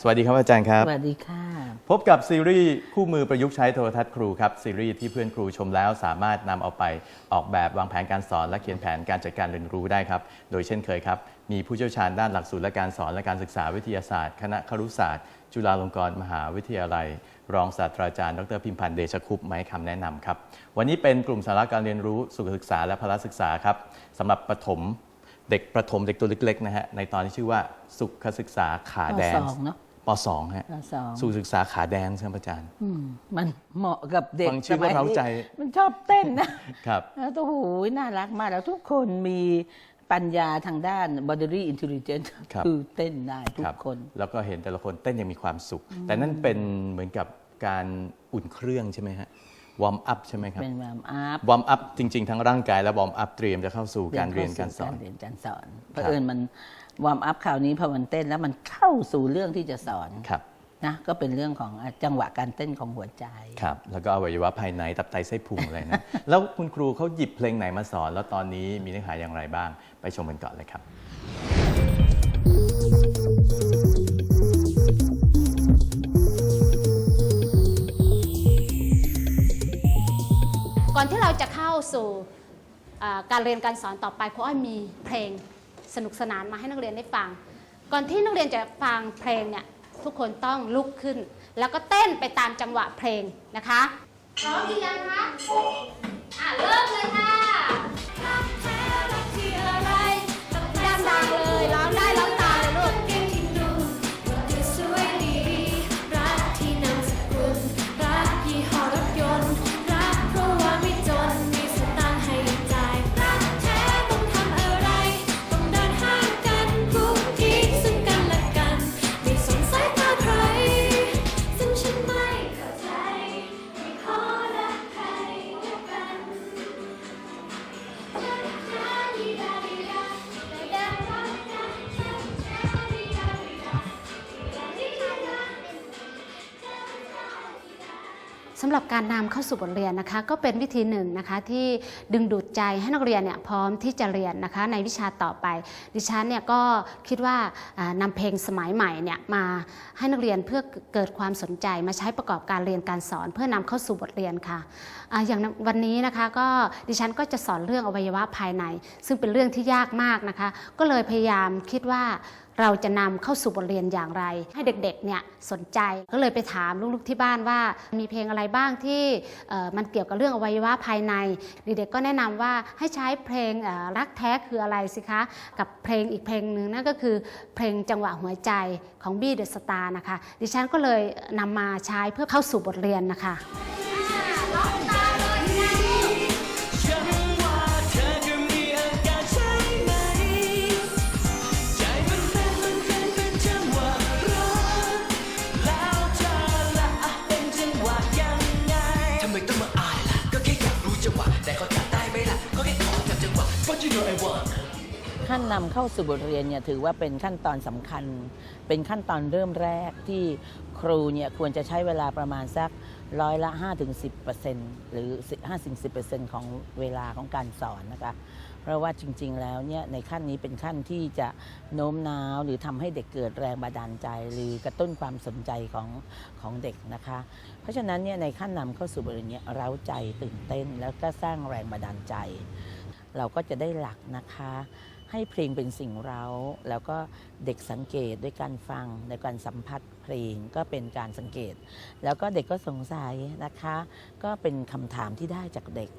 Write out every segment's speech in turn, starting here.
สวัสดีครับสวัสดีครับอาจารย์ครับ สวัสดีค่ะ พบกับซีรีส์คู่มือประยุกต์ใช้โทรทัศน์ครูครับ ซีรีส์ที่เพื่อนครูชมแล้วสามารถนำเอาไปออกแบบวางแผนการสอน และเขียนแผนการจัดการเรียนรู้ได้ครับ โดยเช่นเคยครับ มีผู้เชี่ยวชาญด้านหลักสูตรและการสอนและการศึกษาวิทยาศาสตร์ คณะครุศาสตร์ จุฬาลงกรณ์มหาวิทยาลัย รองศาสตราจารย์ ดรพิมพันธ์เดชคุปต์มาให้คำแนะนำครับ วันนี้เป็นกลุ่มสาระการเรียนรู้สุขศึกษาและพละศึกษาครับสำหรับประถมเด็กประถมเด็กตัวเล็กๆนะฮะในตอนที่ชื่อว่าสุขศึกษาขาแดนปสองเนอะ ปสองฮะปสองสู่ศึกษาขาแดนใช่ไหมอาจารย์ อืมมันเหมาะกับเด็กฟังชื่อก็เร้าใจสมัยนี้มันชอบเต้นนะครับ แล้วโอ้โหน่ารักมากแล้วทุกคนมีปัญญาทางด้าน bodily intelligence ครับ คือเต้นได้ทุคกรับคน แล้วก็เห็นแต่ละคนเต้นยังมีความสุข แต่นั่นเป็นเหมือนกับการอุ่นเครื่องใช่ไหมฮะวอร์มอัพใช่ไหมครับเป็นแบบอาร์วอร์มอัพจริง ๆ ทั้งร่างกายและวอร์มอัพเตรียมจะเข้าสู่การเรียนการสอน เรียนการสอนเพครับราะเอิญมัน วอร์มอัพคราวนี้พอมันเต้นแล้วมันเข้าสู่เรื่องที่จะสอนครับนะก็เป็นเรื่องของจังหวะการเต้นของหัวใจครับแล้วก็อวัยวะภายในตับไตไส้พุงอะไรนะ แล้วคุณครูเขาหยิบเพลงไหนมาสอน แล้วตอนนี้มีเนื้อหาอย่างไรบ้าง ไปชมกันก่อนเลยครับ ก่อนที่เราจะเข้าสู่อ่าการเรียนการสอนต่อไปครูอ้อยมีเพลง สนุกสนานมาให้นักเรียนได้ฟัง ก่อนที่นักเรียนจะฟังเพลงเนี่ยทุกคนต้องลุกขึ้น แล้วก็เต้นไปตามจังหวะเพลงนะคะพร้อมหรือยังคะอะเริ่มเลยค่ะำหรับการนำเข้าสู่บทเรียนนะคะ ก็เป็นวิธีหนึ่งนะคะที่ดึงดูดใจให้นักเรียนเนี่ยพร้อมที่จะเรียนนะคะในวิชาต่อไป ดิฉันเนี่ยก็คิดว่าอ่านำเพลงสมัยใหม่เนี่ยมาให้นักเรียนเพื่อเกิดความสนใจมาใช้ประกอบการเรียนการสอน เพื่อนำเข้าสู่บทเรียนค่ะออย่างวันนี้นะคะก็ดิฉันก็จะสอนเรื่องอวัยวะภายใน ซึ่งเป็นเรื่องที่ยากมากนะคะ ก็เลยพยายามคิดว่า เราจะนำเข้าสู่บทเรียนอย่างไร ให้เด็กๆเนี่ยสนใจก็เลยไปถามลูกๆที่บ้านว่า มีเพลงอะไรบ้างที่มันเกี่ยวกับเรื่องอวัยวะภายใน เด็กๆก็แนะนำว่าให้ใช้เพลงรักแท้คืออะไรสิคะ กับเพลงอีกเพลงหนึ่งนั่นก็คือเพลงจังหวะหัวใจของบี้เดอะสตาร์นะคะ ดิฉันก็เลยนำมาใช้เพื่อเข้าสู่บทเรียนนะคะ ขั้นนำเข้าสู่บทเรียนเนี่ยถือว่าเป็นขั้นตอนสำคัญ เป็นขั้นตอนเริ่มแรกที่ครูเนี่ยควรจะใช้เวลาประมาณสักร้อยละ 5-10%หรือ 5-10%ของเวลาของการสอนนะคะ เพราะว่าจริง ๆ แล้วเนี่ยในขั้นนี้เป็นขั้นที่จะโน้มน้าวหรือทำให้เด็กเกิดแรงบันดาลใจ หรือกระตุ้นความสนใจของของเด็กนะคะ เพราะฉะนั้นเนี่ยในขั้นนำเข้าสู่บทเรียนเนี่ยเร้าใจตื่นเต้น แล้วก็สร้างแรงบันดาลใจ เราก็จะได้หลักนะคะ ให้เพลงเป็นสิ่งเราแล้วก็เด็กสังเกตด้วยการฟังในการสัมผัสเพลงก็เป็นการสังเกต แล้วก็เด็กก็สงสัยนะคะ ก็เป็นคำถามที่ได้จากเด็ก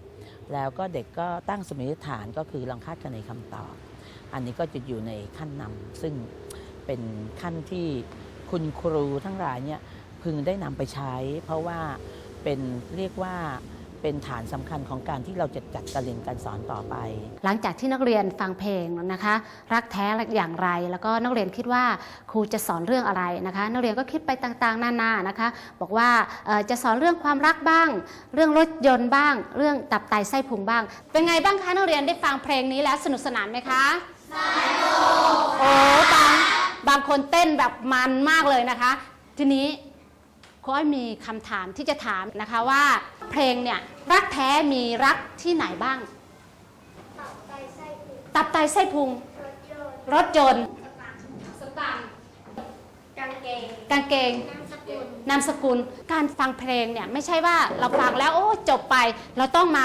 แล้วก็เด็กก็ตั้งสมมติฐานก็คือลองคาดคะเนคำตอบ อันนี้ก็จะอยู่ในขั้นนำซึ่งเป็นขั้นที่คุณครูทั้งหลายเนี่ยพึงได้นำไปใช้ เพราะว่าเป็นเรียกว่า เป็นฐานสำคัญของการที่เราจะจัดการเรียนการสอนต่อไป หลังจากที่นักเรียนฟังเพลงนะคะ รักแท้อย่างไร แล้วก็นักเรียนคิดว่าครูจะสอนเรื่องอะไรนะคะ นักเรียนก็คิดไปต่างๆนานานะคะ บอกว่าเอ่อจะสอนเรื่องความรักบ้าง เรื่องรถยนต์บ้าง เรื่องตับไตไส้พุงบ้าง เป็นไงบ้างคะนักเรียนได้ฟังเพลงนี้แล้วสนุกสนานไหมคะสนุกโอ้บางบางคนเต้นแบบมันมากเลยนะคะ ทีนี้ครู อ้อยมีคำถามที่จะถามนะคะว่า เพลงเนี่ยรักแท้มีรักที่ไหนบ้าง ตับไตไส้พุง รถยนต์สตางค์การกางเกงนามสกุลการฟังเพลงเนี่ยไม่ใช่ว่าเราฟังแล้วโอ้จบไป เราต้องมา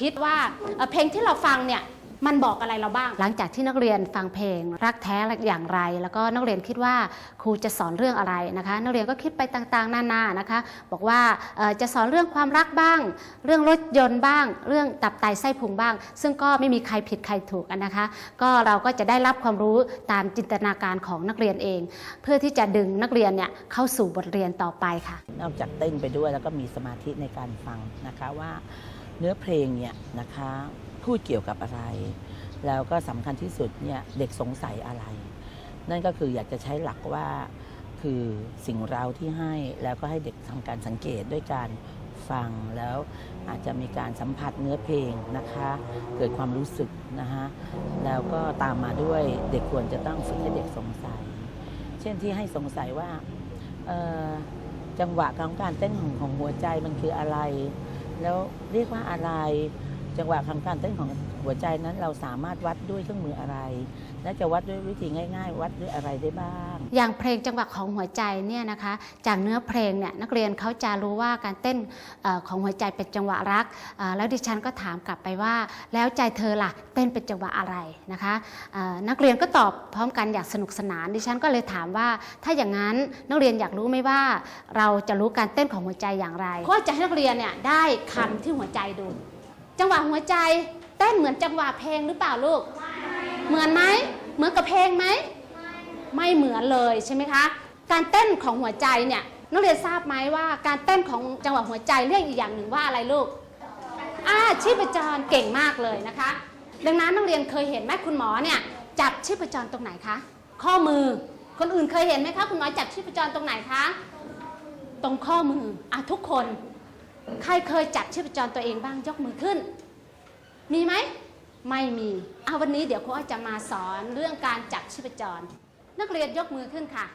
คิดว่าเอ่อเพลงที่เราฟังเนี่ย มันบอกอะไรเราบ้าง หลังจากที่นักเรียนฟังเพลง รักแท้อย่างไร แล้วก็นักเรียนคิดว่าครูจะสอนเรื่องอะไรนะคะ นักเรียนก็คิดไปต่างๆ นานานะคะ บอกว่าเอ่อจะสอนเรื่องความรักบ้าง เรื่องรถยนต์บ้าง เรื่องตับไตไส้พุงบ้าง ซึ่งก็ไม่มีใครผิดใครถูกอะนะคะ ก็เราก็จะได้รับความรู้ตามจินตนาการของนักเรียนเอง เพื่อที่จะดึงนักเรียนเนี่ยเข้าสู่บทเรียนต่อไปค่ะ นอกจากเต้นไปด้วยแล้วก็มีสมาธิในการฟังนะคะว่าเนื้อเพลงเนี่ยนะคะ พูดเกี่ยวกับอะไร แล้วก็สำคัญที่สุดเนี่ยเด็กสงสัยอะไร นั่นก็คืออยากจะใช้หลักว่าคือสิ่งเราที่ให้แล้วก็ให้เด็กทำการสังเกตด้วยการฟังแล้วอาจจะมีการสัมผัสเนื้อเพลงนะคะ เกิดความรู้สึกนะคะแล้วก็ตามมาด้วยเด็กควรจะต้องฝึกให้เด็กสงสัย เช่นที่ให้สงสัยว่าจังหวะของการเต้นของของหัวใจมันคืออะไร แล้วเรียกว่าอะไร จังหวะของการเต้นของหัวใจนั้นเราสามารถวัดด้วยเครื่องมืออะไร และจะวัดด้วยวิธีง่าย ๆ วัดด้วยอะไรได้บ้าง อย่างเพลงจังหวะของหัวใจเนี่ยนะคะ จากเนื้อเพลงเนี่ยนักเรียนเขาจะรู้ว่าการเต้นเออของหัวใจเป็นจังหวะรักเอ่อแล้วดิฉันก็ถามกลับไปว่า แล้วใจเธอล่ะเต้นเป็นจังหวะอะไรนะคะเอ่อนักเรียนก็ตอบพร้อมกันอย่างสนุกสนาน ดิฉันก็เลยถามว่าถ้าอย่างนั้นนักเรียนอยากรู้ไหมว่า เราจะรู้การเต้นของหัวใจอย่างไร ก็จะให้นักเรียนเนี่ยได้คำที่หัวใจดู จังหวะหัวใจเต้นเหมือนจังหวะเพลงหรือเปล่าลูก เหมือนไหม เหมือนกับเพลงไหม ไม่เหมือนเลยใช่ไหมคะ การเต้นของหัวใจเนี่ยนักเรียนทราบไหมว่าการเต้นของจังหวะหัวใจเรียกอีกอย่างหนึ่งว่าอะไรลูกอ่าชีพจรเก่งมากเลยนะคะ ดังนั้นนักเรียนเคยเห็นไหมคุณหมอเนี่ยจับชีพจรตรงไหนคะ ข้อมือ คนอื่นเคยเห็นไหมคะคุณหมอจับชีพจรตรงไหนคะ ตรงข้อมืออะทุกคน ใครเคยจับชีพจรตัวเองบ้างยกมือขึ้น มีไหม ไม่มีเอาวันนี้เดี๋ยวครูอ้อยจะมาสอนเรื่องการจับชีพจร นักเรียนยกมือขึ้นค่ะ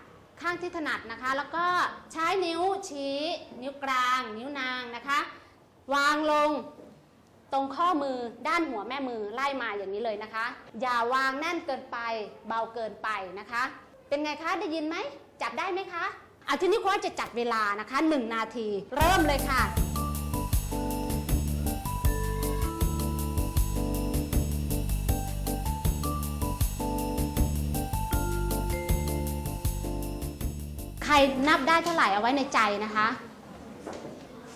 ข้างที่ถนัดนะคะ แล้วก็ใช้นิ้วชี้ นิ้วกลาง นิ้วนางนะคะ วางลงตรงข้อมือด้านหัวแม่มือไล่มาอย่างนี้เลยนะคะ อย่าวางแน่นเกินไป เบาเกินไปนะคะ เป็นไงคะได้ยินไหมจับได้ไหมคะอะทีนี้ครูอ้อยจะจัดเวลานะคะ 1 นาที เริ่มเลยค่ะ รนับได้เท่าไหร่เอาไว้ในใจนะคะ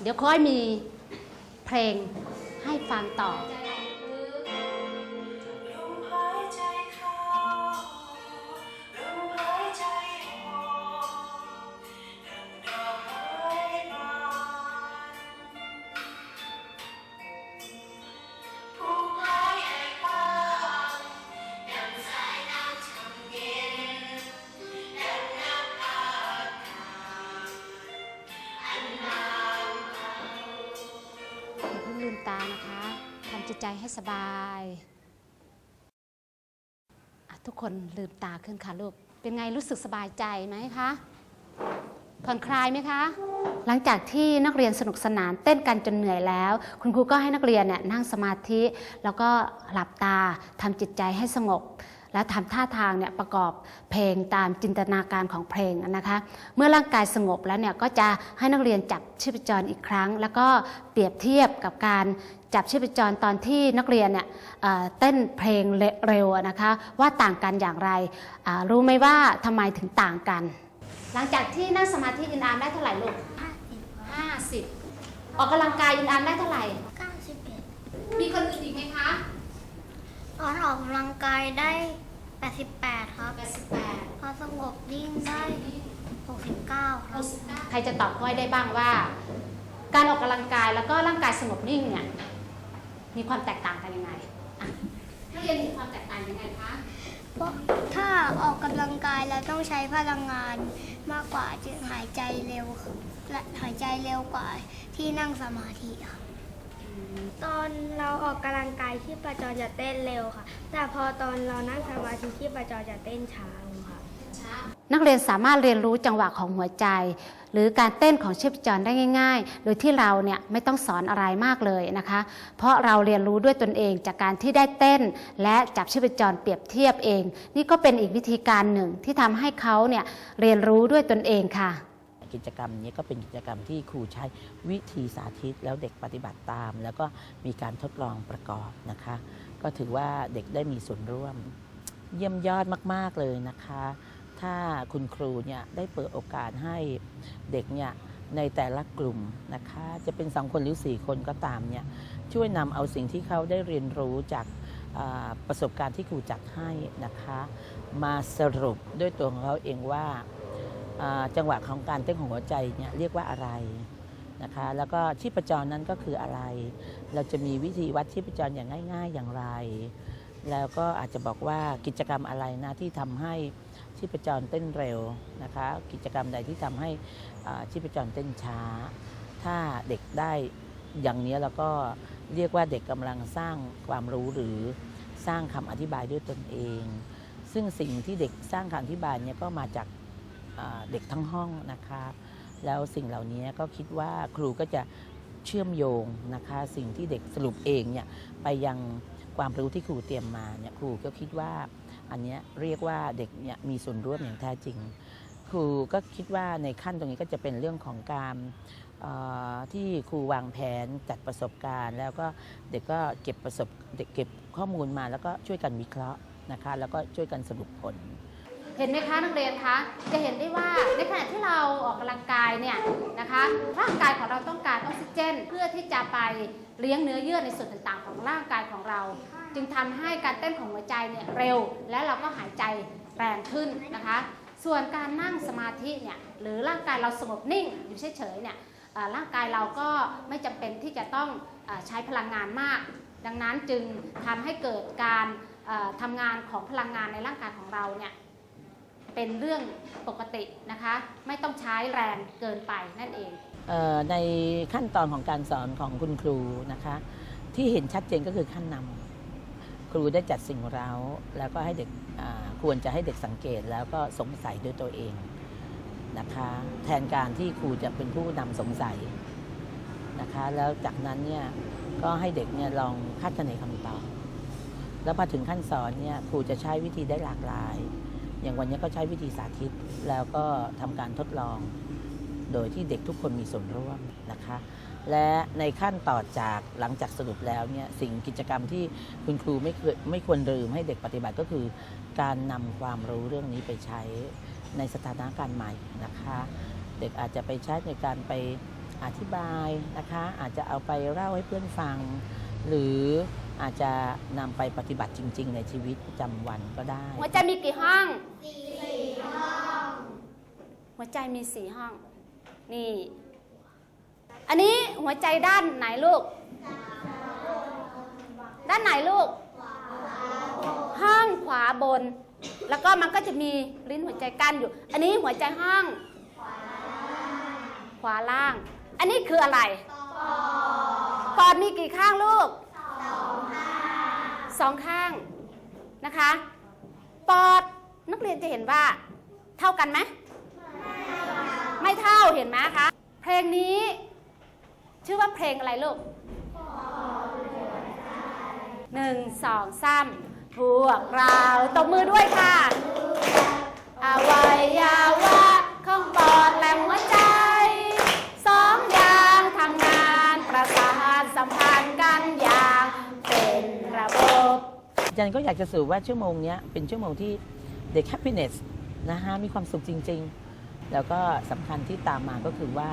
เดี๋ยวค่อยมีเพลงให้ฟังต่อ ตานะคะทำจิตใจให้สบายทุกคนลืมตาขึ้นค่ะลูก เป็นไงรู้สึกสบายใจไหมคะ ผ่อนคลายไหมคะ หลังจากที่นักเรียนสนุกสนานเต้นกันจนเหนื่อยแล้ว คุณครูก็ให้นักเรียนเนี่ยนั่งสมาธิ แล้วก็หลับตาทำจิตใจให้สงบ และทำท่าทางเนี่ยประกอบเพลงตามจินตนาการของเพลงนะคะ เมื่อร่างกายสงบแล้วเนี่ยก็จะให้นักเรียนจับชีพจรอีกครั้ง แล้วก็เปรียบเทียบกับการจับชีพจรตอนที่นักเรียนเนี่ยเอ่อเต้นเพลงเร็วอะนะคะว่าต่างกันอย่างไรอ่ารู้ไหมว่าทำไมถึงต่างกัน หลังจากที่นั่งสมาธิอินอามได้เท่าไหร่ลูก50 ออกกำลังกายอินอามได้เท่าไหร่ 91 มีคนอื่นอีกไหมคะตอนออกกำลังกายได้ 88 ครับ88พอสงบนิ่งได้ 69 ครับ ใครจะตอบค่อยได้บ้างว่า การออกกำลังกายแล้วก็ร่างกายสงบนิ่งเนี่ยมีความแตกต่างกันยังไงอะนักเรียนมีความแตกต่างยังไงคะเพราะถ้าออกกำลังกายเราต้องใช้พลังงานมากกว่าจึงหายใจเร็วและหายใจเร็วกว่าที่นั่งสมาธิค่ะ ตอนเราออกกำลังกายที่ประจรจะเต้นเร็วค่ะ แต่พอตอนเรานั่งสมาธิที่ประจรจะเต้นช้าลงค่ะ นักเรียนสามารถเรียนรู้จังหวะของหัวใจ หรือการเต้นของชีพจรได้ง่าย ๆ โดยที่เราเนี่ยไม่ต้องสอนอะไรมากเลยนะคะ เพราะเราเรียนรู้ด้วยตนเองจากการที่ได้เต้น และจับชีพจรเปรียบเทียบเอง นี่ก็เป็นอีกวิธีการหนึ่งที่ทำให้เขาเนี่ยเรียนรู้ด้วยตนเองค่ะ กิจกรรมนี้ก็เป็นกิจกรรมที่ครูใช้วิธีสาธิตแล้วเด็กปฏิบัติตาม แล้วก็มีการทดลองประกอบนะคะ ก็ถือว่าเด็กได้มีส่วนร่วม เยี่ยมยอดมาก ๆ เลยนะคะ ถ้าคุณครูเนี่ยได้เปิดโอกาสให้เด็กเนี่ยในแต่ละกลุ่มนะคะ จะเป็นสองคนหรือ4คนก็ตามเนี่ยช่วยนำเอาสิ่งที่เขาได้เรียนรู้จากประสบการณ์ที่ครูจัดให้นะคะ มาสรุปด้วยตัวของเขาเองว่า จังหวะของการเต้นของหัวใจเนี่ยเรียกว่าอะไรนะคะแล้วก็ชีพจรนั้นก็คืออะไร เราจะมีวิธีวัดชีพจรอย่างง่าย ๆ อย่างไร แล้วก็อาจจะบอกว่ากิจกรรมอะไรนะที่ทำให้ชีพจรเต้นเร็วนะคะกิจกรรมใดที่ทำให้ชีพจรเต้นช้า ถ้าเด็กได้อย่างนี้แล้วก็เรียกว่าเด็กกำลังสร้างความรู้หรือสร้างคำอธิบายด้วยตนเอง ซึ่งสิ่งที่เด็กสร้างคำอธิบายเนี่ยก็มาจาก เด็กทั้งห้องนะคะแล้วสิ่งเหล่านี้ก็คิดว่าครูก็จะเชื่อมโยงนะคะสิ่งที่เด็กสรุปเองเนี่ยไปยังความรู้ที่ครูเตรียมมาเนี่ยครูก็คิดว่าอันเนี้ยเรียกว่าเด็กเนี่ยมีส่วนร่วมอย่างแท้จริง ครูก็คิดว่าในขั้นตรงนี้ก็จะเป็นเรื่องของการที่ครูวางแผนจัดประสบการณ์ แล้วก็เด็กก็เก็บประสบเด็กเก็บข้อมูลมาแล้วก็ช่วยกันวิเคราะห์นะคะแล้วก็ช่วยกันสรุปผล เห็นไหมคะนักเรียนคะ จะเห็นได้ว่าในขณะที่เราออกกำลังกายเนี่ยนะคะ ร่างกายของเราต้องการออกซิเจน เพื่อที่จะไปเลี้ยงเนื้อเยื่อในส่วนต่างๆ ของร่างกายของเรา จึงทำให้การเต้นของหัวใจเนี่ยเร็ว และเราก็หายใจแรงขึ้นนะคะ ส่วนการนั่งสมาธิเนี่ยหรือร่างกายเราสงบนิ่งอยู่เฉยๆเนี่ยร่างกายเราก็ไม่จำเป็นที่จะต้องอใช้พลังงานมาก ดังนั้นจึงทำให้เกิดการเอ่อทำงานของพลังงานในร่างกายของเราเนี่ย เป็นเรื่องปกตินะคะ ไม่ต้องใช้แรงเกินไปนั่นเองเออในขั้นตอนของการสอนของคุณครูนะคะ ที่เห็นชัดเจนก็คือขั้นนำครูได้จัดสิ่งเร้า แล้วก็ให้เด็กควรจะให้เด็กสังเกตแล้วก็สงสัยด้วยตัวเองนะคะ แทนการที่ครูจะเป็นผู้นำสงสัยนะคะ แล้วจากนั้นเนี่ยก็ให้เด็กเนี่ยลองคาดคะเนคำตอบแล้วพอถึงขั้นสอนเนี่ยครูจะใช้วิธีได้หลากหลาย อย่างวันนี้ก็ใช้วิธีสาธิตแล้วก็ทำการทดลอง โดยที่เด็กทุกคนมีส่วนร่วมนะคะ และในขั้นต่อจากหลังจากสรุปแล้วเนี่ยสิ่งกิจกรรมที่คุณครูไม่เคยไม่ควรลืมให้เด็กปฏิบัติก็คือ การนำความรู้เรื่องนี้ไปใช้ในสถานการณ์ใหม่นะคะ เด็กอาจจะไปใช้ในการไปอธิบายนะคะ อาจจะเอาไปเล่าให้เพื่อนฟัง หรือ อาจจะนำไปปฏิบัติจริง ๆ ในชีวิตประจำวันก็ได้ หัวใจมีกี่ห้องสี่ห้อง หัวใจมีสี่ห้อง นี่ อันนี้หัวใจด้านไหนลูก ด้านไหนลูก ห้องขวาบน แล้วก็มันก็จะมีลิ้นหัวใจกั้นอยู่ อันนี้หัวใจห้อง ขวาล่าง อันนี้คืออะไรปอดมีกี่ข้างลูก สองข้างนะคะ ปอดนักเรียนจะเห็นว่า เท่ากันไหมไม่เท่าเห็นไหมคะ เพลงนี้ ชื่อว่าเพลงอะไรลูกหนึ่งสองสามพวกเราตบมือด้วยค่ะอวัยวะของปอดและหัวใจ สองอย่างทำงานประสานสัมพันธ์กันอย่างเป็นระบบ อา จารย์ก็อยากจะสื่อว่าชั่วโมงนี้เป็นชั่วโมงที่เด็ก happiness นะฮะมีความสุขจริง ๆ แล้วก็สำคัญที่ตามมาก็คือว่า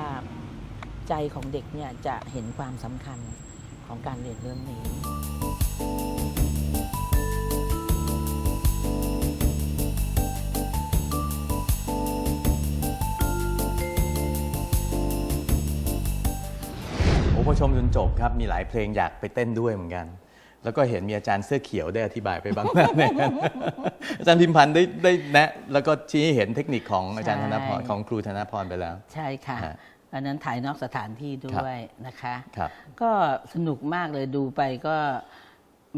ใจของเด็กเนี่ยจะเห็นความสำคัญของการเรียนเรื่องนี้โอ้ชมจนจบครับ มีหลายเพลงอยากไปเต้นด้วยเหมือนกัน แล้วก็เห็นมีอาจารย์เสื้อเขียวได้อธิบายไปบ้างแล้วเนี่ยอาจารย์พิมพันธ์ได้ได้แนะ แล้วก็ชี้ให้เห็นเทคนิคของอาจารย์ธนพรใช่ของครูธนพรไปแล้ว ใช่ค่ะฮะ อันนั้นถ่ายนอกสถานที่ด้วยนะคะ ครับ ก็สนุกมากเลยดูไปก็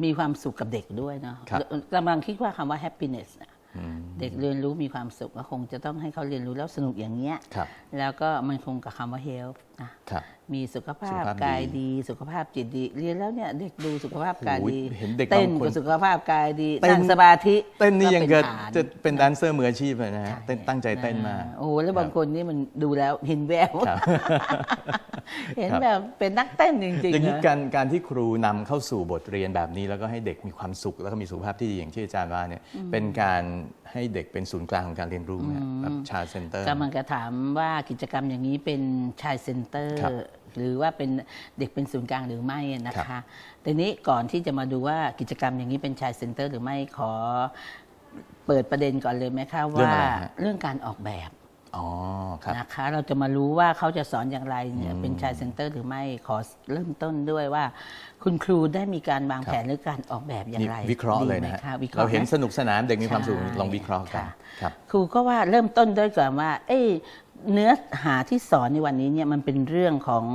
มีความสุขกับเด็กด้วยเนาะครับ กำลังคิดว่าคำว่า happiness น่ะอืมเด็กเรียนรู้มีความสุขก็คงจะต้องให้เขาเรียนรู้แล้วสนุกอย่างเงี้ย ครับแล้วก็มันคงกับคำว่า health นะ ครับ มีสุขภาพสุขภาพกายดีดี สุขภาพจิตดีเรียนแล้วเนี่ยเด็กดูสุขภาพกายโอ้ยดีเห็นเด็กเต้นบางคนก็สุขภาพกายดีเต้นนั่งสมาธิเต้นนี่ยังป็เกิดฐานจะเป็นแดนเซอร์มืออาชีพเลยนะฮะใช่เต้นตั้งใจเต้นมากโอ้โหแล้วบางครับคนนี่มันดูแล้วเห็นแววครับเห็นครับแบบเป็นนักเต้นจริงๆอย่างนี้นะการการที่ครูนำเข้าสู่บทเรียนแบบนี้ แล้วก็ให้เด็กมีความสุข แล้วก็มีสุขภาพที่ดีอย่างที่อาจารย์ว่าเนี่ยเป็นการให้เด็กเป็นศูนย์กลางของการเรียนรู้ไหมแบบชาเซ็นเตอร์กำลังจะถามว่ากิจกรรมอย่างนี้เป็นชายเซ็นเตอร์ครับ หรือว่าเป็นเด็กเป็นศูนย์กลางหรือไม่นะครัคะบแต่นี้ก่อนที่จะมาดูว่ากิจกรรมอย่างนี้เป็นชายเซ็นเตอร์ หรือไม่ขอเปิดประเด็นก่อนเลยไหมคะเรื่องว่าอะไรฮะเรื่องการออกแบบอ๋อครับนะคะเราจะมารู้ว่าเขาจะสอนอย่างไรเนี่ยเป็นชายเซ็นเตอร์หรือไม่ขอเริ่มต้นด้วยว่า คุณครูได้มีการวางแผนหรือการออกแบบอย่างนี่ไรวิเคราะห์เลยนะดีไหมฮะวิคราะเราห์เห็นไหมสนุกสนานเด็กมีความสุขใช่ลองวิเคราะห์กันค่ะครับครูก็ว่าเริ่มต้นด้วยก่อนว่า เอ้ย เนื้อหาที่สอนในวันนี้เนี่ยมันเป็นเรื่องของ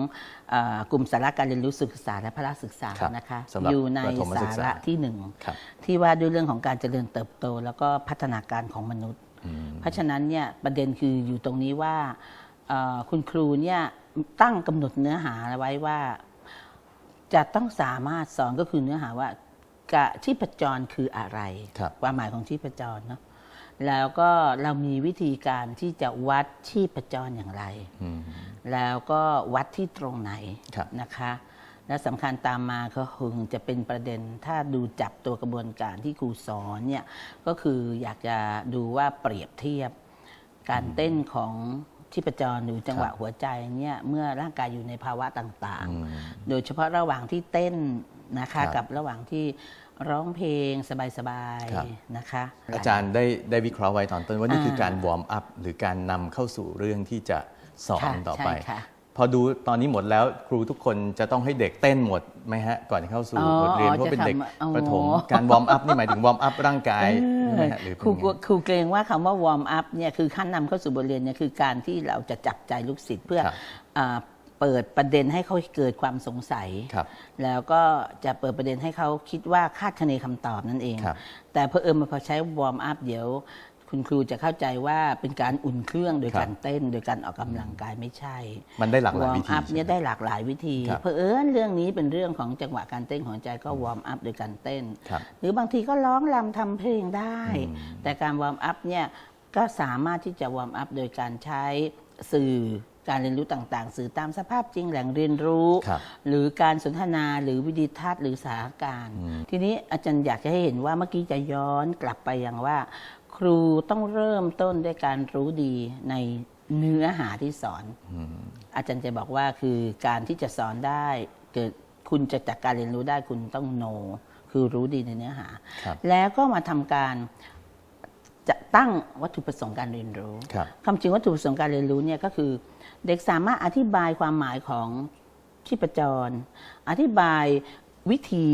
เออกลุ่มสาระการเรียนรู้ศึกษาและพละศึกษาครับนะคะสำหรับอยู่ในประถมศึสากษาระที่หนึ่งครับ ที่ว่าด้วยเรื่องของการเจริญเติบโต แล้วก็พัฒนาการของมนุษย์ อืม เพราะฉะนั้นเนี่ยประเด็นคืออยู่ตรงนี้ว่าเอ่อคุณครูเนี่ยตั้งกำหนดเนื้อหาไว้ว่า จะต้องสามารถสอนก็คือเนื้อหาว่ากะชีพจรคืออะไร ครับ ความหมายของชีพจรเนาะ แล้วก็เรามีวิธีการที่จะวัดชีพจรอย่างไรอืมแล้วก็วัดที่ตรงไหนครับนะคะ และสำคัญตามมาก็คงจะเป็นประเด็นถ้าดูจับตัวกระบวนการที่ครูสอนเนี่ยก็คืออยากจะดูว่าเปรียบเทียบ การเต้นของชีพจรหรือจังหวะหัวใจเนี่ยเมื่อร่างกายอยู่ในภาวะต่างอืมๆโดยเฉพาะระหว่างที่เต้นนะครัคะบกับระหว่างที่ ร้องเพลงสบายครับ ๆนะคะ อาจารย์ได้ได้วิเคราะห์ไว้ตอนต้นว่านี่อ่าคือการวอร์มอัพหรือการนำเข้าสู่เรื่องที่จะสอนค่ะต่อไป ใช่ค่ะ พอดูตอนนี้หมดแล้วครูทุกคนจะต้องให้เด็กเต้นหมดไหมฮะ ก่อนเข้าสู่อ๋อบทเรียนอ๋อเพราะเป็นเด็กจะทำอ๋อ ประถมการวอร์มอัพนี่หมายถึงวอร์มอัพร่างกายใช่ไหมฮะหรือคเป็นรูยังกลัวไงครูเกรงว่าคำว่าวอร์มอัพเนี่ยคือขั้นนำเข้าสู่บทเรียนเนี่ยคือการที่เราจะจับใจลูกศิษย์เพื่อครับ อ่า เปิดประเด็นให้เขาเกิดความสงสัยครับแล้วก็จะเปิดประเด็นให้เขาคิดว่าคาดคะเนคำตอบนั่นเองครับแต่เพอเอิญมาพอใช้วอร์มอัพเดี๋ยว คุณครูจะเข้าใจว่าเป็นการอุ่นเครื่องโดยครับการเต้น โดยการออกกำลังกายไม่ใช่ มันได้หลากหลายวอร์วิมธีอัพเนี่ยใช่ไหมได้หลากหลายวิธีครับเพอเอิญเรื่องนี้เป็นเรื่องของจังหวะการเต้นของใจก็วอร์มอัพโดยการเต้นครับหรือบางทีก็ร้องรำทำเพลงได้อืมแต่การวอร์มอัพเนี่ยก็สามารถที่จะวอร์มอัพโดยการใช้สื่อ การเรียนรู้ต่างๆ สื่อตามสภาพจริงแหล่งเรียนรู้ ครับหรือการสนทนาหรือวิดีทัศน์หรือสาการณ์อืม ทีนี้อาจารย์อยากจะให้เห็นว่าเมื่อกี้จะย้อนกลับไปอย่างว่า ครูต้องเริ่มต้นด้วยการรู้ดีในเนื้อหาที่สอน อืม อาจารย์จะบอกว่าคือการที่จะสอนได้ เกิดคุณจะจากการเรียนรู้ได้คุณต้องโน คือรู้ดีในเนื้อหา ครับแล้วก็มาทำการ จะตั้งวัตถุประสงค์การเรียนรู้ครับ คำจริงวัตถุประสงค์การเรียนรู้เนี่ยก็คือ เด็กสามารถอธิบายความหมายของชีพจร อธิบายวิธี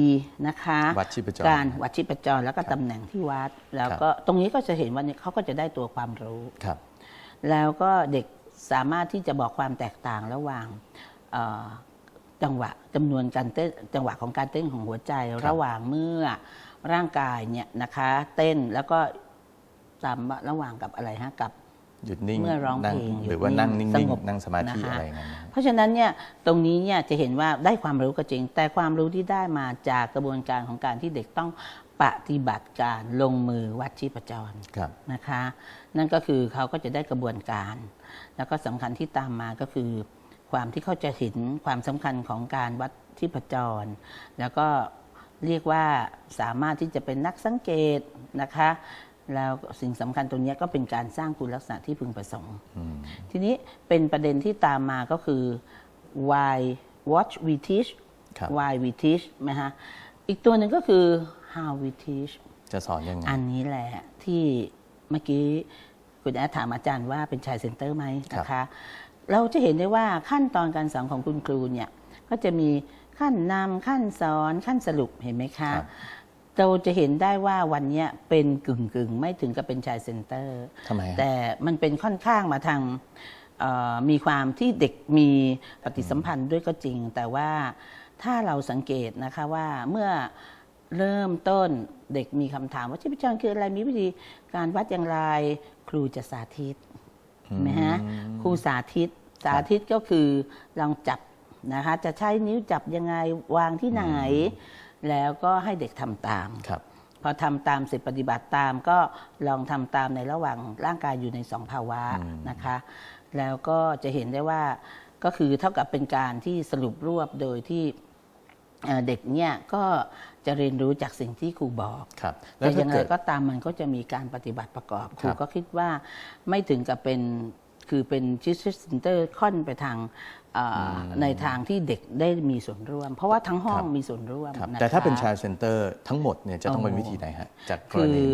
นะคะวัดชีพจรการวัดชีพจร แล้วก็ตำแหน่งที่วัด แล้วก็ตรงนี้ก็จะเห็นว่าเนี่ยเขาก็จะได้ตัวความรู้ ครับ แล้วก็เด็กสามารถที่จะบอกความแตกต่างระหว่างเอ่อจังหวะจำนวนการเต้นจังหวะของการเต้นของหัวใจ ระหว่างเมื่อร่างกายเนี่ยนะคะ เต้นแล้วก็ ตามระหว่างกับอะไรฮะกับหยุดนิ่งเมื่อร้องนั่เพลงหรือว่านั่งนิ่สงงบๆนั่งสมาธินะคะอะไรอย่างเงี้ยนะเพราะฉะนั้นเนี่ยตรงนี้เนี่ยจะเห็นว่าได้ความรู้ก็จริง แต่ความรู้ที่ได้มาจากกระบวนการของการที่เด็กต้องปฏิบัติการลงมือวัดชีพจรครับนะคะ นั่นก็คือเขาก็จะได้กระบวนการ แล้วก็สำคัญที่ตามมาก็คือ ความที่เขาจะเห็นความสำคัญของการวัดชีพจร แล้วก็เรียกว่าสามารถที่จะเป็นนักสังเกตนะคะ แล้วสิ่งสำคัญตรงเนี้ยก็เป็นการสร้างคุณลักษณะที่พึงประสงค์อืมทีนี้เป็นประเด็นที่ตามมาก็คือ why what we teach ครับ why we teach นะฮะอีกตัวหนึ่งก็คือ how we teach จะสอนยังไง อันนี้แหละที่เมื่อกี้คุณแอดถามอาจารย์ว่าเป็นชายเซ็นเตอร์ไหมนะคะ เราจะเห็นได้ว่าขั้นตอนการสอนของคุณครูเนี่ย ก็จะมีขั้นนำขั้นสอนขั้นสรุปเห็นไหมคะครับ เราจะเห็นได้ว่าวันเนี้ยเป็นกึ่งกึ่งๆไม่ถึงกับเป็นชายเซ็นเตอร์ทำไมฮะแต่มันเป็นค่อนข้างมาทางเอ่อมีความที่เด็กมีปฏิสัมพันธ์ด้วยก็จริง แต่ว่าถ้าเราสังเกตนะคะว่าเมื่อเริ่มต้นเด็กมีคำถามว่าชีพจรคืออะไรมีวิธีการวัดอย่างไรครูจะสาธิตเห็นไหมฮะครูสาธิต สาธิตก็คือลองจับนะคะจะใช้นิ้วจับยังไงวางที่ไหน แล้วก็ให้เด็กทำตาม ครับ พอทำตามเสร็จปฏิบัติตามก็ลองทำตามในระหว่างร่างกายอยู่ในสองภาวะอืม นะคะ แล้วก็จะเห็นได้ว่าก็คือเท่ากับเป็นการที่สรุปรวบโดยที่เอ่อเด็กเนี่ยก็จะเรียนรู้จากสิ่งที่ครูบอก ครับแล้แต่วอถ้าย่างไรเกิดก็ตามมันก็จะมีการปฏิบัติประกอบครูครับก็คิดว่าไม่ถึงกับเป็นคือเป็นชิสเซนเตอร์ค่อนไปทางเอ่อ ในทางที่เด็กได้มีส่วนร่วม เพราะว่าทั้งห้องมีส่วนร่วมครับนะคะแต่ถ้าเป็น child center ทั้งหมดเนี่ยจะต้องเป็นวิธีไหนฮะจากกรคือณี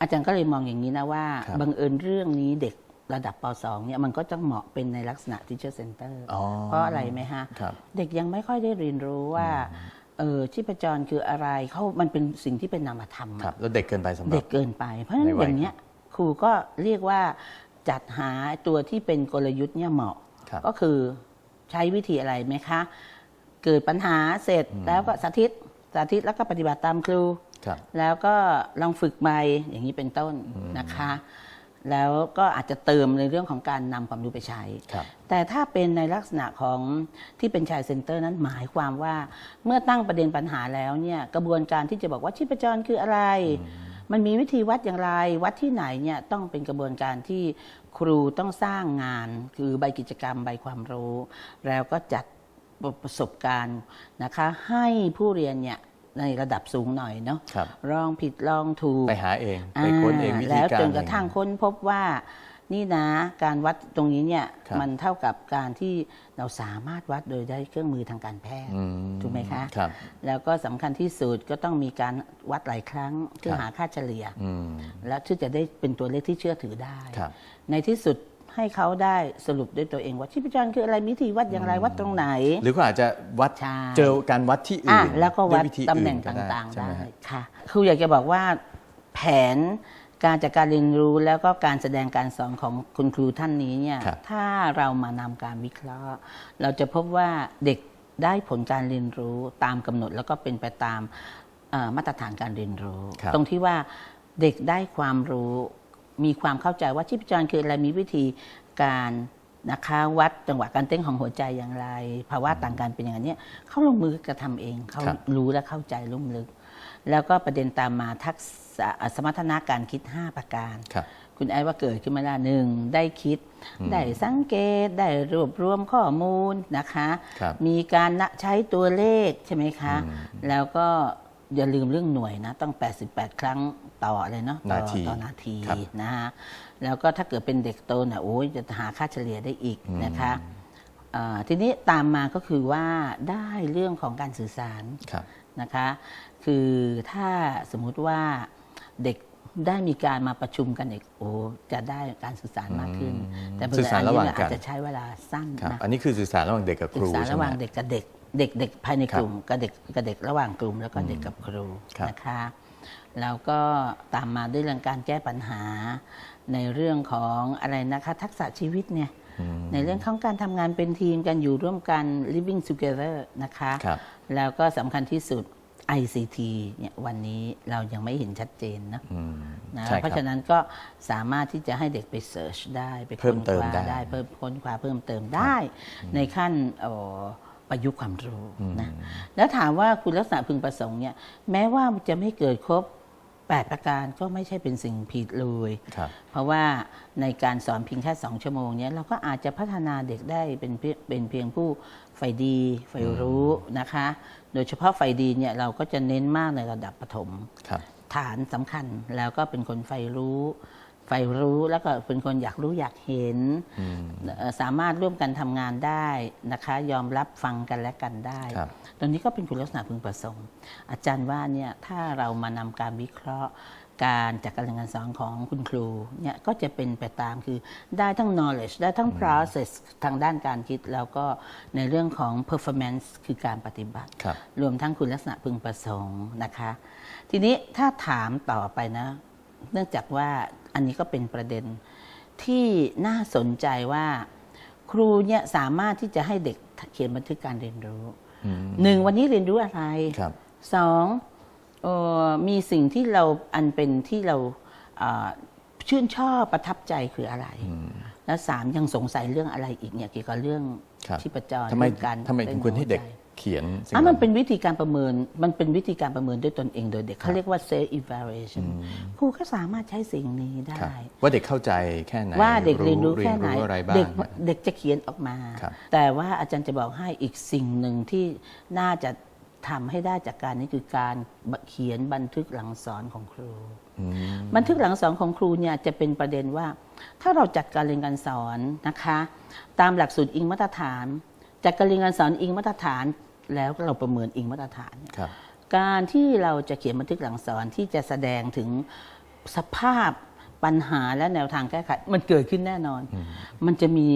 อาจารย์ก็เลยมองอย่างนี้นะว่าครับบังเอิญเรื่องนี้เด็กระดับป .2 เนี่ยมันก็จะเหมาะเป็นในลักษณะ teacher center อ๋อเพราะอะไรไหมฮะครับเด็กยังไม่ค่อยได้เรียนรู้ว่าเออชีพจรคืออะไรเขามันเป็นสิ่งที่เป็นนามธรรมอะครับแล้วเด็กเกินไปสำหรัเด็บกเกินไป เพราะฉะนั้นในวัยอย่างเนี้ยครูก็เรียกว่าจัดหาตัวที่เป็นกลยุทธ์เนี่ยเหมาะครับก็คือ ใช้วิธีอะไรไหมคะ เกิดปัญหาเสร็จแล้วก็สาธิตสาธิตแล้วก็ปฏิบัติตามครูครับแล้วก็ลองฝึกใหม่อย่างนี้เป็นต้นนะคะ แล้วก็อาจจะเติมในเรื่องของการนำความรู้ไปใช้ครับแต่ถ้าเป็นในลักษณะของที่เป็นชายเซ็นเตอร์นั้นหมายความว่าเมื่อตั้งประเด็นปัญหาแล้วเนี่ยกระบวนการที่จะบอกว่าชีพจรคืออะไร มันมีวิธีวัดอย่างไร วัดที่ไหนเนี่ยต้องเป็นกระบวนการที่ครูต้องสร้างงาน คือใบกิจกรรมใบความรู้ แล้วก็จัดประสบการณ์นะคะให้ผู้เรียนเนี่ยในระดับสูงหน่อยเนาะครับลองผิดลองถูก ไปหาเอง ไปค้นเองวิธีแล้วการจนกระทั่งค้นพบว่า นี่นะการวัดตรงนี้เนี่ยครับมันเท่ากับการที่เราสามารถวัดโดยได้เครื่องมือทางการแพทย์อืถูกไหมคะ ครับแล้วก็สำคัญที่สุดก็ต้องมีการวัดหลายครั้งเพื่อครับ หาค่าเฉลี่ย อืม แล้วที่จะได้เป็นตัวเลขที่เชื่อถือได้ ครับในที่สุดให้เขาได้สรุปด้วยตัวเองว่าชีพจรคืออะไรมีวิธีวัดอย่างไรวัดตรงไหน หรือก็อาจจะวัดใช่ เจอการวัดที่อะอื่นแล้วก็วัดยธีตำแหน่งอื่นต่างๆ ใช่ได้หมฮะ ค่ะครูอยากจะบอกว่าแผน การจัดการเรียนรู้แล้วก็การแสดงการสอนของคุณครูท่านนี้เนี่ยครับ ถ้าเรามานำการวิเคราะห์ เราจะพบว่าเด็กได้ผลการเรียนรู้ตามกำหนดแล้วก็เป็นไปตามเอ่อมาตรฐานการเรียนรู้ ครับ ตรงที่ว่าเด็กได้ความรู้มีความเข้าใจว่าชีพจรคืออะไรมีวิธีการนะคะวัดจังหวะการเต้นของหัวใจอย่างไรภาวะต่างกันเป็นอย่างนี้นเขาลงมือกระทำเองเขาครับ รู้และเข้าใจลุ่มลึก แล้วก็ประเด็นตามมาทักษะสมรรถนะการคิด 5 ประการ ครับ คุณไอ้ว่าเกิดขึ้นมาแล้วหนึ่งได้คิดได้สังเกต ได้รวบรวมข้อมูลนะคะ ครับมีการนะใช้ตัวเลขใช่ไหมคะ อืมแล้วก็อย่าลืมเรื่องหน่วยนะต้อง 88 ครั้งต่อเลยเนาะต่อนาทีต่อนาทีครับ นะฮะแล้วก็ถ้าเกิดเป็นเด็กโตเนี่ยโอ้ยจะหาค่าเฉลี่ยได้อีกนะคะอ่าทีนี้ตามมาก็คือว่าได้เรื่องของการสื่อสาร ครับ นะคะ คือถ้าสมมุติว่าเด็กได้มีการมาประชุมกันอีกโอ้จะได้การสื่อสารมากขึ้นอืมแต่เบอสื่อร์สารอันระหนี้ว่างเนี่ยกัอานจจะใช้เวลาสั้นครับนะอันนี้คือสื่อสารระหว่างเด็กกับคศึรูกษาใช่ระหไหมว่างเด็กกับเด็กเด็กเด็กภายในครับกลุ่มกับเด็กกับเด็กระหว่างกลุ่ม แล้วก็เด็กกับครูครับนะคะแล้วก็ตามมาด้วยเรื่องการแก้ปัญหา ในเรื่องของอะไรนะคะทักษะชีวิตเนี่ยอืมในเรื่องของการทำงานเป็นทีมกันอยู่ร่วมกัน living together นะคะครับแล้วก็สำคัญที่สุด ICT เนี่ยวันนี้เรายังไม่เห็นชัดเจนนะอืมนะใช่เพราะครัฉะบนั้นก็สามารถที่จะให้เด็กไปเสิร์ชได้ไปเพิ่ค้มนเติคมว้าได้ได้เพิ่มค้นคว้าเพิ่มเติมได้ ในขั้นเอ่อประยุกต์ความรู้นะแล้วถามว่าคุณลักษณะพึงประสงค์เนี่ยแม้ว่าจะไม่เกิดครบ8ประการก็ไม่ใช่เป็นสิ่งผิดเลยครับเพราะว่าในการสอนเพียงแค่2ชั่วโมงเนี้ยเราก็อาจจะพัฒนาเด็กได้เป็นเพียงเป็นเพียงผู้ใฝ่ดีใฝ่รู้นะคะ โดยเฉพาะใฝ่ดีเนี่ยเราก็จะเน้นมากในระดับประถมครับฐานสำคัญแล้วก็เป็นคนใฝ่รู้ใฝ่รู้แล้วก็เป็นคนอยากรู้อยากเห็นอืมเอ่อสามารถร่วมกันทำงานได้นะคะ ยอมรับฟังกันและกันได้ครับตรงนี้ก็เป็นคุณลักษณะพึงประสงค์ อาจารย์ว่าเนี่ยถ้าเรามานำการวิเคราะห์ การจัดการเรียนการสอนของคุณครูเนี่ยก็จะเป็นไปตามคือได้ทั้ง knowledge ได้ทั้ง process ทางด้านการคิด แล้วก็ในเรื่องของ performance คือการปฏิบัติ ครับ รวมทั้งคุณลักษณะพึงประสงค์นะคะ ทีนี้ถ้าถามต่อไปนะ เนื่องจากว่าอันนี้ก็เป็นประเด็นที่น่าสนใจว่า ครูเนี่ยสามารถที่จะให้เด็กเขียนบันทึกการเรียนรู้อืมหนึ่งวันนี้เรียนรู้อะไร ครับ สองเอ่อ มีสิ่งที่เราอันเป็นที่เราอ่าชื่นชอบประทับใจคืออะไร แล้วสามยังสงสัยเรื่องอะไรอีกเนี่ยเกี่ยวกับเรื่องครับชีพจรทำไมเรื่องการทำไมถึงควรให้เด็กต้นหัวใจเขียนสิ่งอะเหมัล่านเป็นวิธีการประเมิน มันเป็นวิธีการประเมินด้วยตนเองโดยเด็กเขาเรียกว่า self evaluation ครูก็สามารถใช้สิ่งนี้ได้ครับว่าเด็กเข้าใจแค่ไหน ว่าเด็กเรียนรู้แค่ไหนเรียนรู้อะไรบ้างเด็กเด็กจะเขียนออกมาครับแต่ว่าอาจารย์จะบอกให้อีกสิ่งหนึ่งที่น่าจะ ทำให้ได้จากการนี้คือการเขียนบันทึกหลังสอนของครูอืมบันทึกหลังสอนของครูเนี่ยจะเป็นประเด็นว่า ถ้าเราจัดการเรียนการสอนนะคะ ตามหลักสูตรอิงมาตรฐานจัดการเรียนการสอนอิงมาตรฐานแล้วเราประเมินอิงมาตรฐานเนี่ยครับการที่เราจะเขียนบันทึกหลังสอนที่จะแสดงถึงสภาพ ปัญหาและแนวทางแก้ไข มันเกิดขึ้นแน่นอน มันจะมี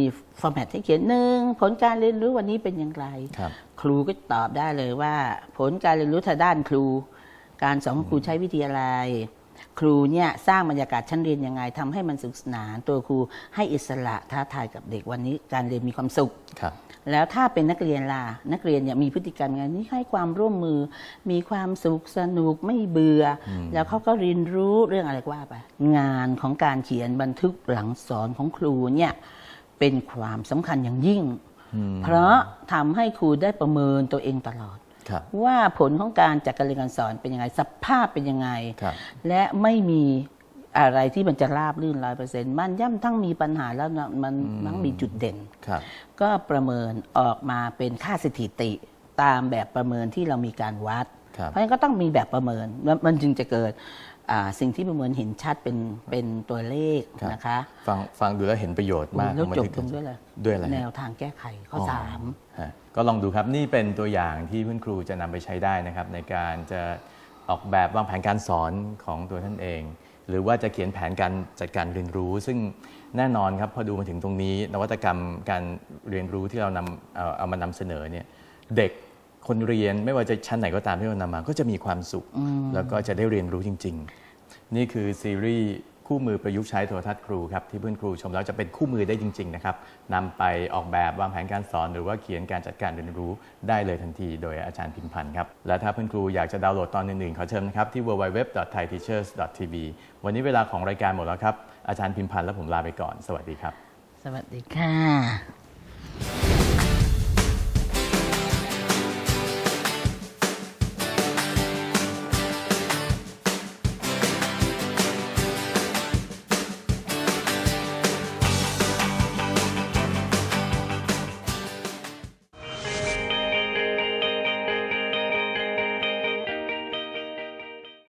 ฟอร์แมตให้เขียนหนึ่งผลการเรียนรู้วันนี้เป็นอย่างไรครับครูก็ตอบได้เลยว่า ผลการเรียนรู้ทางด้านครู การสอนของครูใช้วิธีอะไร ครูเนี่ยสร้างบรรยากาศชั้นเรียนยังไงทำให้มันสนุกสนานตัวครูให้อิสระท้าทายกับเด็กวันนี้การเรียนมีความสุขครับแล้วถ้าเป็นนักเรียนล่ะนักเรียนเนี่ยมีพฤติกรรมยังไงนี่ให้ความร่วมมือ มีความสุขสนุกไม่เบื่ออแล้วเขาก็เรียนรู้เรื่องอะไรก็ว่าไปงานของการเขียนบันทึกหลังสอนของครูเนี่ยเป็นความสำคัญอย่างยิ่ง เพราะทำให้ครูได้ประเมินตัวเองตลอดครับ ว่าผลของการจัดการเรียนการสอนเป็นยังไง สภาพเป็นยังไงครับและไม่มีอะไรที่มันจะราบรื่นร้อยเปอร์เซ็นต์มันย่ำทั้งมีปัญหาแล้วมันมันมีจุดเด่นครับก็ประเมินออกมาเป็นค่าสถิติตามแบบประเมินที่เรามีการวัดครับเพราะฉะนั้นก็ต้องมีแบบประเมินแล้วมันจึงจะเกิดอ่า สิ่งที่ประเมินเห็นชัดเป็นเป็นตัวเลขครับนะคะฟังฟังดูแล้วเห็นประโยชน์มากแล้วของบัจนบทึกตรงด้วยอะไรด้วยอะไรแนวทางแก้ไขข้ออสามฮะก็ลองดูครับนี่เป็นตัวอย่างที่เพื่อนครูจะนำไปใช้ได้นะครับ ในการจะออกแบบวางแผนการสอนของตัวท่านเอง หรือว่าจะเขียนแผนการจัดการเรียนรู้ ซึ่งแน่นอนครับพอดูมาถึงตรงนี้ นวัตกรรมการเรียนรู้ที่เรานำเอาเอามานำเสนอเนี่ยเด็ก คนเรียนไม่ว่าจะชั้นไหนก็ตามที่เรานำมา ก็จะมีความสุข แล้วก็จะได้เรียนรู้จริง ๆ นี่คือซีรีส์คู่มือประยุกต์ใช้โทรทัศน์ครูครับที่เพื่อนครูชมแล้วจะเป็นคู่มือได้จริง ๆ นะครับนำไปออกแบบวางแผนการสอน หรือว่าเขียนการจัดการเรียนรู้ได้เลยทันทีโดยอาจารย์พิมพันธ์ครับ และถ้าเพื่อนครูอยากจะดาวน์โหลดตอนอื่นๆขอเชิญนะครับที่ www.thaiteachers.tv วันนี้เวลาของรายการหมดแล้วครับอาจารย์พิมพันธ์และผมลาไปก่อน สวัสดีครับ สวัสดีค่ะ